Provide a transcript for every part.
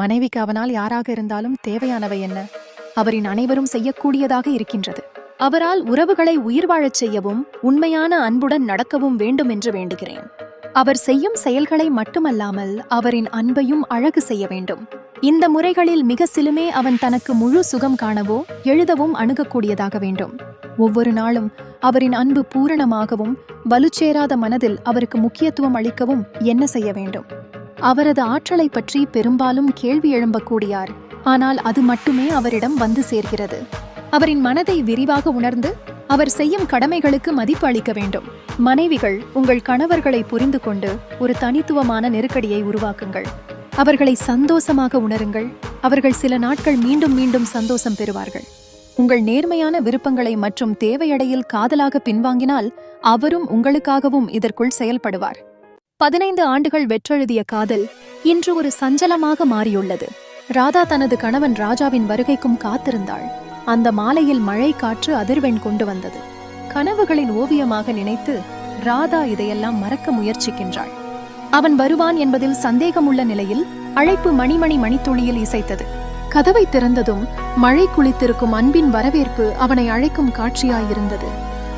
மனைவிக்கு அவனால் யாராக இருந்தாலும் தேவையானவை என்ன? அவரின் அனைவரும் செய்யக்கூடியதாக இருக்கின்றது. அவரால் உறவுகளை உயிர் வாழச் செய்யவும் உண்மையான அன்புடன் நடக்கவும் வேண்டும் என்று வேண்டுகிறேன். அவர் செய்யும் செயல்களை மட்டுமல்லாமல் அவரின் அன்பையும் அழகு செய்ய வேண்டும். இந்த முறைகளில் மிக சிலுமே அவன் தனக்கு முழு சுகம் காணவோ எழுதவும் அணுகக்கூடியதாக வேண்டும். ஒவ்வொரு நாளும் அவரின் அன்பு பூரணமாகவும் வலுச்சேராத மனதில் அவருக்கு முக்கியத்துவம் அளிக்கவும் என்ன செய்ய வேண்டும்? அவரது ஆற்றலை பற்றி பெரும்பாலும் கேள்வி எழும்பக்கூடியார். ஆனால் அது மட்டுமே அவரிடம் வந்து சேர்கிறது. அவரின் மனதை விரிவாக உணர்ந்து அவர் செய்யும் கடமைகளுக்கு மதிப்பு அளிக்க வேண்டும். மனைவிகள் உங்கள் கணவர்களை புரிந்து கொண்டு ஒரு தனித்துவமான நெருக்கடியை உருவாக்குங்கள். அவர்களை சந்தோஷமாக உணருங்கள். அவர்கள் சில நாட்கள் மீண்டும் மீண்டும் சந்தோஷம் பெறுவார்கள். உங்கள் நேர்மையான விருப்பங்களை மற்றும் தேவையடையில் காதலாக பின்வாங்கினால் அவரும் உங்களுக்காகவும் இதற்குள் செயல்படுவார். பதினைந்து ஆண்டுகள் வெற்றெழுதிய காதல் இன்று ஒரு சஞ்சலமாக மாறியுள்ளது. ராதா தனது கணவன் ராஜாவின் வருகைக்கும் காத்திருந்தாள். அந்த மாலையில் மழை காற்று அதிர்வெண் கொண்டு வந்தது. கனவுகளின் ஓவியமாக நினைத்து ராதா இதையெல்லாம் மறக்க முயற்சிக்கின்றாள். அவன் வருவான் என்பதில் சந்தேகமுள்ள நிலையில் அழைப்பு மணிமணி மணித்துளியில் இசைத்தது. கதவை திறந்ததும் மழை குளித்திருக்கும் அன்பின் வரவேற்பு அவனை அழைக்கும் காட்சியாயிருந்தது.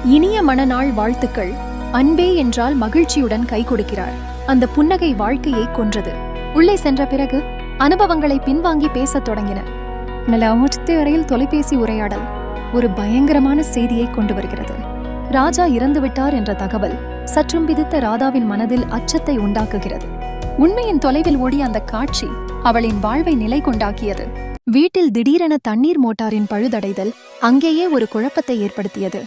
இனிய மனநாள் வாழ்த்துக்கள். அன்பே என்றால் மகிழ்ச்சியுடன் கை கொடுக்கிறார். அந்த புன்னகை வாழ்க்கையை கொன்றது. உள்ளே சென்ற பிறகு அனுபவங்களை பின்வாங்கி பேசத் தொடங்கின. நிலவொற்று வரையில் தொலைபேசி உரையாடல் ஒரு பயங்கரமான செய்தியை கொண்டு வருகிறது. ராஜா இறந்துவிட்டார் என்ற தகவல் சற்றும் பிதித்த ராதாவின் மனதில் அச்சத்தை உண்டாக்குகிறது. உண்மையின் தொலைவில் ஓடிய அந்த காட்சி அவளின் வாழ்வை நிலை கொண்டாக்கியது. வீட்டில் திடீரென தண்ணீர் மோட்டாரின் பழுதடைதல் அங்கேயே ஒரு குழப்பத்தை ஏற்படுத்தியது.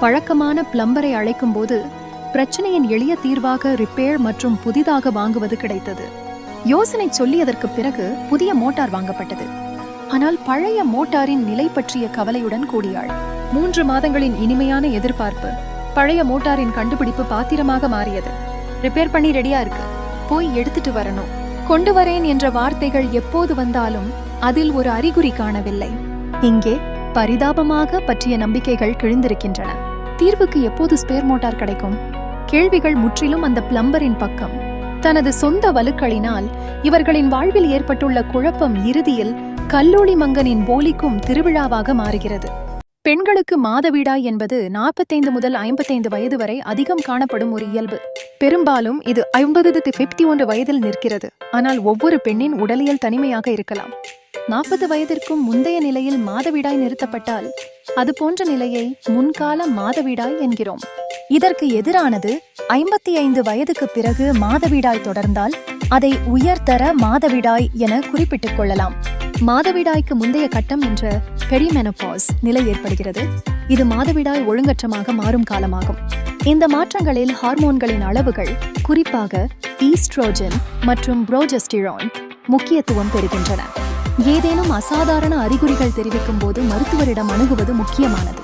பழக்கமான பிளம்பரை அழைக்கும் போது பிரச்சனையின் எளிய தீர்வாக ரிப்பேர் மற்றும் புதிதாக வாங்குவது கிடைத்தது. யோசனை சொல்லியதற்கு பிறகு புதிய மோட்டார் வாங்கப்பட்டது. ஆனால் பழைய மோட்டாரின் நிலை பற்றிய கவலையுடன் கூடியாள். மூன்று மாதங்களின் இனிமையான எதிர்பார்ப்பு பழைய மோட்டாரின் கண்டுபிடிப்பு பாத்திரமாக மாறியது. ரிப்பேர் பண்ணி ரெடியா இருக்கு. போய் எடுத்துட்டு வரணும். கொண்டு வரேன் என்ற வார்த்தைகள் எப்போது வந்தாலும் அதில் ஒரு அறிகுறி காணவில்லை. இங்கே பரிதாபமாக பற்றிய நம்பிக்கைகள் கிழிந்திருக்கின்றன. தீர்வுக்கு எப்போது ஸ்பேர் மோட்டார் கிடைக்கும்? கேள்விகள் முற்றிலும் அந்த பிளம்பரின் பக்கம். தனது சொந்த வலுக்களினால் இவர்களின் வாழ்வில் ஏற்பட்டுள்ள குழப்பம் இறுதியில் கல்லூரி மங்கனின் போலிக்கும் திருவிழாவாக மாறுகிறது. பெண்களுக்கு மாதவிடாய் என்பது நாற்பத்தைந்து முதல் ஐம்பத்தைந்து வயது வரை அதிகம் காணப்படும் ஒரு இயல்பு. பெரும்பாலும் இது ஐம்பது பிப்டி ஒன்று வயதில் நிற்கிறது. ஆனால் ஒவ்வொரு பெண்ணின் உடலியல் தனிமையாக இருக்கலாம். நாற்பது வயதிற்கும் முந்தைய நிலையில் மாதவிடாய் நிறுத்தப்பட்டால் அது போன்ற நிலையை முன்கால மாதவிடாய் என்கிறோம். இதற்கு எதிரானது ஐம்பத்தி ஐந்து வயதுக்கு பிறகு மாதவிடாய் தொடர்ந்தால் அதை உயர்தர மாதவிடாய் என குறிப்பிட்டுக் கொள்ளலாம். மாதவிடாய்க்கு முந்தைய கட்டம் என்ற பெரிமெனபாஸ் நிலை ஏற்படுகிறது. இது மாதவிடாய் ஒழுங்கற்றமாக மாறும் காலமாகும். இந்த மாற்றங்களில் ஹார்மோன்களின் அளவுகள் குறிப்பாக ஈஸ்ட்ரோஜன் மற்றும் புரோஜெஸ்டிரான் முக்கியத்துவம் பெறுகின்றன. ஏதேனும் அசாதாரண அறிகுறிகள் தெரிவிக்கும் போது மருத்துவரிடம் அணுகுவது முக்கியமானது.